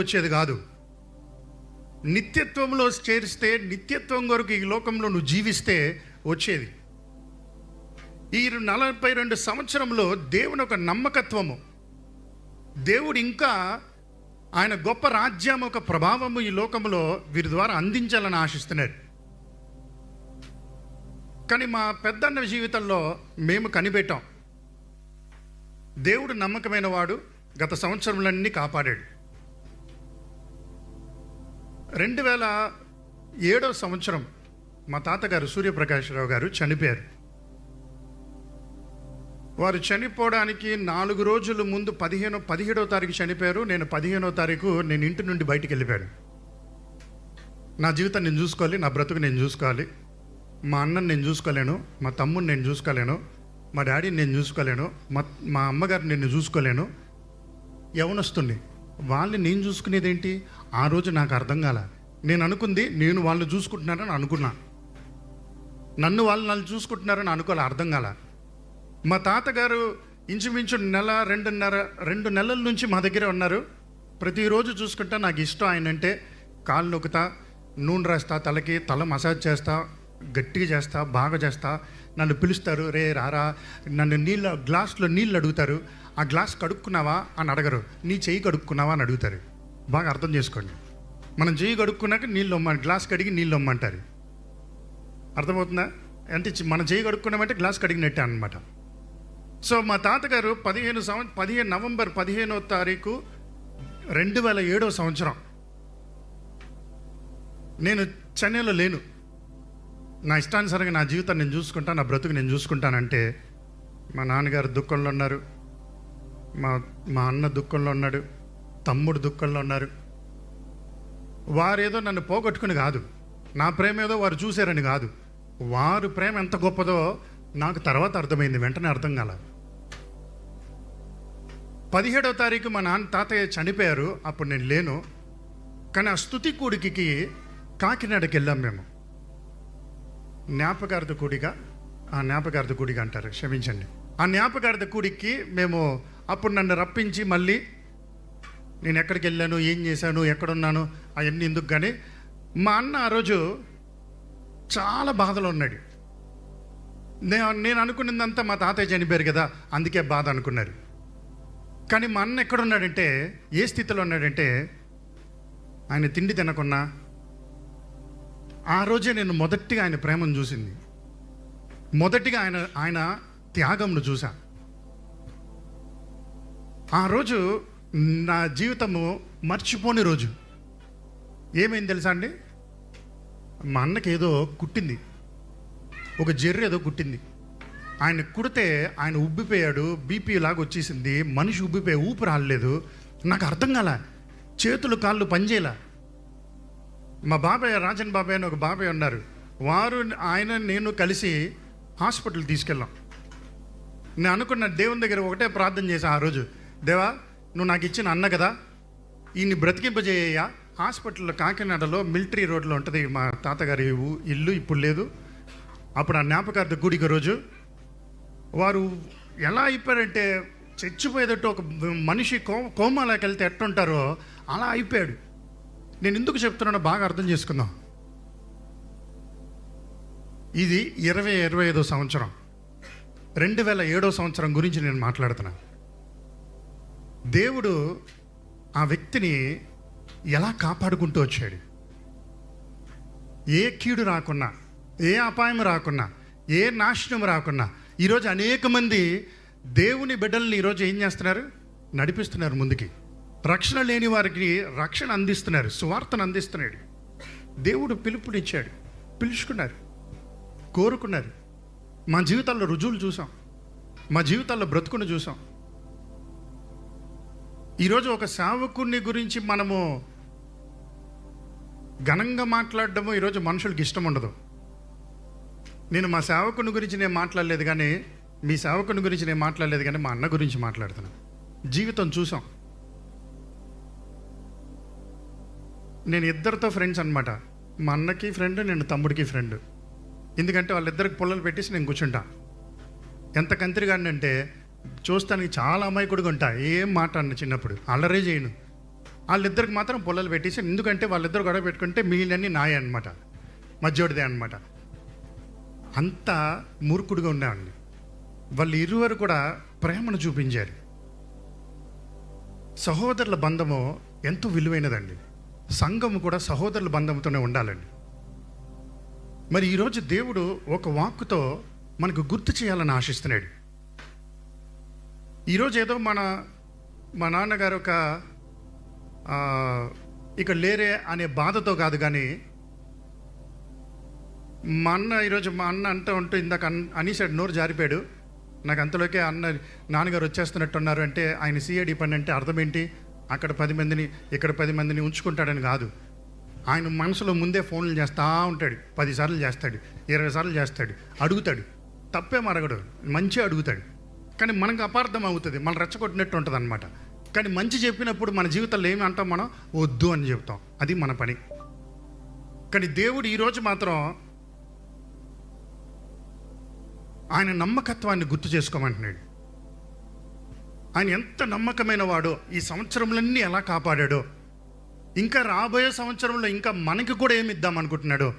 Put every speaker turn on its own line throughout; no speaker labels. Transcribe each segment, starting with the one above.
వచ్చేది కాదు. నిత్యత్వంలో చేరిస్తే నిత్యత్వం కొరకు ఈ లోకంలో నువ్వు జీవిస్తే వచ్చేది. ఈ నలభై రెండు సంవత్సరంలో దేవుని ఒక నమ్మకత్వము. దేవుడు ఇంకా ఆయన గొప్ప రాజ్యం ఒక ప్రభావము ఈ లోకంలో వీరి ద్వారా అందించాలని ఆశిస్తున్నారు కానీ మా పెద్దన్న జీవితంలో మేము కనిపెట్టాం. దేవుడు నమ్మకమైన వాడు గత సంవత్సరములన్నీ కాపాడాడు. రెండు వేల ఏడో సంవత్సరం మా తాతగారు సూర్యప్రకాశ్రావు గారు చనిపోయారు. వారు చనిపోవడానికి నాలుగు రోజుల ముందు పదిహేను పదిహేడో తారీఖు చనిపోయారు. నేను పదిహేనో తారీఖు నేను ఇంటి నుండి బయటికి వెళ్ళిపోయాను. నా జీవితం నేను చూసుకోవాలి నా బ్రతుకు నేను చూసుకోవాలి. మా అన్నని నేను చూసుకోలేను మా తమ్ముని నేను చూసుకోలేను మా డాడీని నేను చూసుకోలేను మా మా అమ్మగారిని నేను చూసుకోలేను. యవనొస్తుంది వాళ్ళని నేను చూసుకునేది ఏంటి ఆ రోజు నాకు అర్థం కాల. నేను అనుకుంది నేను వాళ్ళు చూసుకుంటున్నారని అనుకున్నా. నన్ను వాళ్ళు నన్ను చూసుకుంటున్నారని అనుకోవాలి అర్థం కాల. మా తాతగారు ఇంచుమించు నెల రెండున్నర రెండు నెలల నుంచి మా దగ్గరే ఉన్నారు. ప్రతిరోజు చూసుకుంటా నాకు ఇష్టం ఆయన అంటే కాళ్ళు నొక్కుతా నూనె రాస్తా తలకి తల మసాజ్ చేస్తా గట్టిగా చేస్తా బాగా చేస్తా. నన్ను పిలుస్తారు రే రారా. నన్ను నీళ్ళ గ్లాస్లో నీళ్ళు అడుగుతారు. ఆ గ్లాస్ కడుక్కున్నావా? అని అడగరు. నీ చెయ్యి కడుక్కున్నావా? అని అడుగుతారు. బాగా అర్థం చేసుకోండి. మనం చెయ్యి కడుక్కున్నాక నీళ్ళు ఇమ్మ గ్లాస్ కడిగి నీళ్ళు ఇమ్మంటారు అర్థమవుతుందా? అంటే మనం చేయి కడుక్కున్నామంటే గ్లాస్ కడిగినట్టే అనమాట సో మా తాతగారు పదిహేను సంవ పదిహేను నవంబర్ పదిహేనో తారీఖు రెండు వేల ఏడో సంవత్సరం. నేను చెన్నైలో లేను. నా ఇష్టానుసారంగా నా జీవితాన్ని నేను చూసుకుంటాను నా బ్రతుకు నేను చూసుకుంటానంటే మా నాన్నగారు దుఃఖంలో ఉన్నారు. మా మా అన్న దుఃఖంలో ఉన్నాడు తమ్ముడు దుఃఖంలో ఉన్నారు. వారేదో నన్ను పోగొట్టుకుని కాదు నా ప్రేమ ఏదో వారు చూశారని కాదు. వారు ప్రేమ ఎంత గొప్పదో నాకు తర్వాత అర్థమైంది వెంటనే అర్థం కాల. పదిహేడవ తారీఖు మా నాన్న తాతయ్య చనిపోయారు అప్పుడు నేను లేను. కానీ ఆ స్థుతి కూడికి కాకినాడకి వెళ్ళాం మేము. జ్ఞాపకార్థ కూడిగా ఆ జ్ఞాపకార్థ కూడిగా అంటారు క్షమించండి. ఆ జ్ఞాపకార్థ కూడికి మేము అప్పుడు నన్ను రప్పించి మళ్ళీ నేను ఎక్కడికి వెళ్ళాను ఏం చేశాను ఎక్కడున్నాను అవన్నీ ఎందుకు కానీ మా అన్న ఆ రోజు చాలా బాధలో ఉన్నాడు. నేను నేను అనుకున్నదంతా మా తాతయ్య చనిపోయారు కదా అందుకే బాధ అనుకున్నారు కానీ మా అన్న ఎక్కడున్నాడంటే ఏ స్థితిలో ఉన్నాడంటే ఆయన తిండి తినకున్నా ఆ రోజే నేను మొదటిగా ఆయన ప్రేమను చూసింది. మొదటిగా ఆయన ఆయన త్యాగంను చూశాను ఆ రోజు నా జీవితము మర్చిపోని రోజు. ఏమైంది తెలుసా అండి? మా అన్నకి ఏదో కుట్టింది. ఒక జెర్రి ఏదో కుట్టింది. ఆయన కుడితే ఆయన ఉబ్బిపోయాడు బీపీ లాగా వచ్చేసింది మనిషి ఉబ్బిపోయి ఊపిరి రాలేదు. నాకు అర్థం కాల చేతులు కాళ్ళు పనిచేయలా. మా బాబాయ్ రాజన్ బాబాయ్ అని ఒక బాబాయ్ ఉన్నారు. వారు ఆయన నేను కలిసి హాస్పిటల్ తీసుకెళ్ళాం. నేను అనుకున్న దేవుని దగ్గర ఒకటే ప్రార్థన చేశాను ఆ రోజు. దేవా నువ్వు నాకు ఇచ్చిన అన్న కదా? ఈయన్ని బ్రతికింపజేయ హాస్పిటల్లో కాకినాడలో మిలిటరీ రోడ్లో ఉంటుంది మా తాతగారి ఇల్లు ఇప్పుడు లేదు. అప్పుడు ఆ జ్ఞాపకార్థ గుడికి రోజు వారు ఎలా అయిపోయారంటే చచ్చిపోయేటట్టు ఒక మనిషి కో కోమాలోకి వెళ్తే ఎట్టుంటారో అలా అయిపోయాడు. నేను ఎందుకు చెప్తున్నానో బాగా అర్థం చేసుకుందాం. ఇది ఇరవై ఇరవై ఐదో సంవత్సరం. రెండు వేల ఏడో సంవత్సరం గురించి నేను మాట్లాడుతున్నాను దేవుడు ఆ వ్యక్తిని ఎలా కాపాడుకుంటూ వచ్చాడు? ఏ కీడు రాకున్నా ఏ అపాయం రాకున్నా ఏ నాశనం రాకున్నా ఈరోజు అనేక మంది దేవుని బిడ్డల్ని ఈరోజు ఏం చేస్తున్నారు? నడిపిస్తున్నారు ముందుకి. రక్షణ లేని వారికి రక్షణ అందిస్తున్నారు సువార్తను అందిస్తున్నాడు. దేవుడు పిలుపునిచ్చాడు పిలుచుకున్నారు కోరుకున్నారు. మా జీవితాల్లో రుజువులు చూసాం. మా జీవితాల్లో బ్రతుకుని చూసాం. ఈరోజు ఒక సేవకుని గురించి మనము ఘనంగా మాట్లాడడము ఈరోజు మనుషులకి ఇష్టం ఉండదు. నేను మా సేవకుని గురించి నేను మాట్లాడలేదు కానీ మీ సేవకుని గురించి నేను మాట్లాడలేదు కానీ మా అన్న గురించి మాట్లాడుతున్నాను. జీవితం చూసాం. నేను ఇద్దరితో ఫ్రెండ్స్ అనమాట మా అన్నకి ఫ్రెండ్ నేను తమ్ముడికి ఫ్రెండ్ ఎందుకంటే వాళ్ళిద్దరికి పుల్లలు పెట్టేసి నేను కూర్చుంటా. ఎంత కంతిరిగాడిని అంటే చూస్తానికి చాలా అమాయకుడిగా ఉంటాయి ఏం మాట్లాడిన చిన్నప్పుడు. అల్లరే చేయను. వాళ్ళిద్దరికి మాత్రం పొల్లలు పెట్టేసి ఎందుకంటే వాళ్ళిద్దరు గొడవ పెట్టుకుంటే మిగిలినన్ని నాయ అనమాట మధ్యోడిదే అనమాట అంత మూర్ఖుడిగా ఉండేవాడిని. వాళ్ళు ఇరువురు కూడా ప్రేమను చూపించారు. సహోదరుల బంధము ఎంతో విలువైనదండి. సంఘము కూడా సహోదరుల బంధంతోనే ఉండాలండి. మరి ఈరోజు దేవుడు ఒక వాక్కుతో మనకు గుర్తు చేయాలని ఆశిస్తున్నాడు. ఈరోజు ఏదో మన మా నాన్నగారు ఒక ఇక్కడ ఇక లేరే అనే బాధతో కాదు కానీ మా అన్న ఈరోజు మా అన్న అంటూ ఉంటూ ఇందాక అన్ అనేసాడు నోరు జారిపోయాడు. నాకు అంతలోకే అన్న నాన్నగారు వచ్చేస్తున్నట్టున్నారు అంటే ఆయన సిఐడి పని అంటే అర్థం ఏంటి? అక్కడ పది మందిని ఇక్కడ పది మందిని ఉంచుకుంటాడని కాదు. ఆయన మనసులో ముందే ఫోన్లు చేస్తూ ఉంటాడు. పదిసార్లు చేస్తాడు ఇరవై సార్లు చేస్తాడు అడుగుతాడు. తప్పేం అడగడు. మంచిగా అడుగుతాడు. కానీ మనకు అపార్థం అవుతుంది. మనం రెచ్చగొట్టినట్టు ఉంటుంది అనమాట కానీ మంచి చెప్పినప్పుడు మన జీవితంలో ఏమి అంటాం మనం? వద్దు అని చెప్తాం అది మన పని. కానీ దేవుడు ఈరోజు మాత్రం ఆయన నమ్మకత్వాన్ని గుర్తు చేసుకోమంటున్నాడు. ఆయన ఎంత నమ్మకమైన వాడో ఈ సంవత్సరంలన్నీ ఎలా కాపాడాడో ఇంకా రాబోయే సంవత్సరంలో ఇంకా మనకి కూడా ఏమి ఇద్దాం అనుకుంటున్నాడు.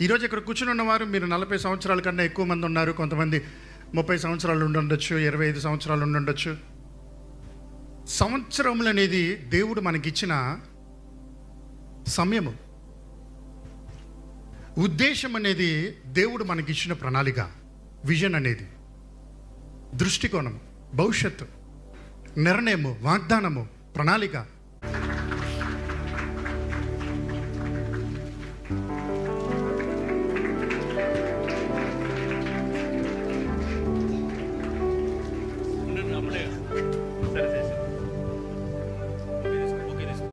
ఈరోజు ఇక్కడ కూర్చుని ఉన్నవారు మీరు నలభై సంవత్సరాల కన్నా ఎక్కువ మంది ఉన్నారు కొంతమంది. ముప్పై సంవత్సరాలు ఉండుండొచ్చు ఇరవై ఐదు సంవత్సరాలు ఉండుండొచ్చు. సంవత్సరములు అనేది దేవుడు మనకిచ్చిన సమయము. ఉద్దేశం అనేది దేవుడు మనకిచ్చిన ప్రణాళిక విజన్ అనేది దృష్టికోణం భవిష్యత్తు నిర్ణయము వాగ్దానము ప్రణాళిక.